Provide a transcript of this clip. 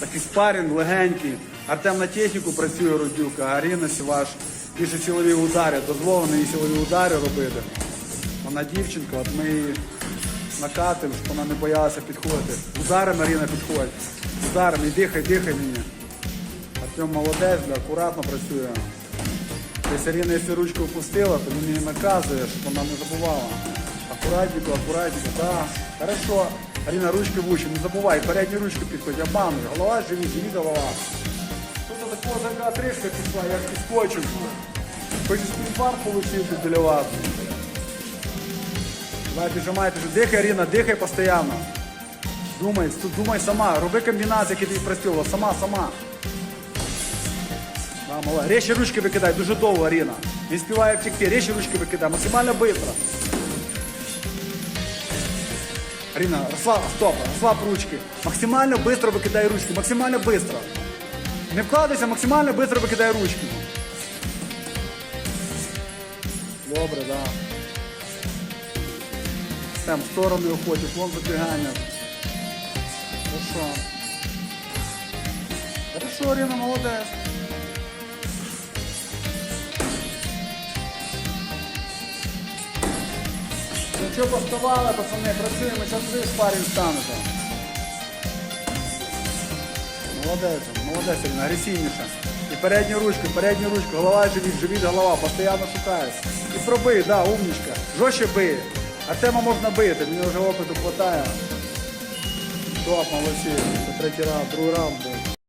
Такий спарінг легенький. Артем на техніку працює Родюка, а Аріна Сіваш більше силові удари. Дозволено їй силові удари робити. Вона дівчинка, от ми її накатимо, щоб вона не боялася підходити. Ударами Аріна підходить. Ударами, дихай, дихай мені. Артем молодець, акуратно працює. Десь Аріна, якщо ручку опустила, то він її наказує, щоб вона не забувала. Акуратненько, акуратненько, да. Хорошо. Аріна, ручки в уші, не забувай, передні ручки підходь, обмануй. Голова, живіт, живіт, голова. Тут такого така трішка пішла, як підскочив. Хочеш інфаркт отримати біля вас. Давай, піджимай, піджимай. Дихай, Аріна, дихай постійно. Думай, думай сама, роби комбінації, які тобі простила, сама, сама. Да, мала. Речі ручки викидай, дуже довго, Аріна. Не співає втекти, речі ручки викидай, максимально швидко. Аріна, розслаб, стоп, розслаб ручки. Максимально швидко викидай ручки, максимально швидко. Не вкладайся, максимально швидко викидай ручки. Добре, да. Там в сторону уходить, уклон забігання. Хорошо. Хорошо, Аріна, молодець. Ну що поставали, пацани, працюємо, зараз ви в парі станете. Молодець, молодець, Ірина, агресивніше. І передню ручку, передню ручку, голова живіт, живіт, голова, постійно шукаєш. І пробий, да, умничка. Жорстче бий. Артема можна бити, мені вже опиту хватає. Топ, молодці. Третій раунд, другий раунд.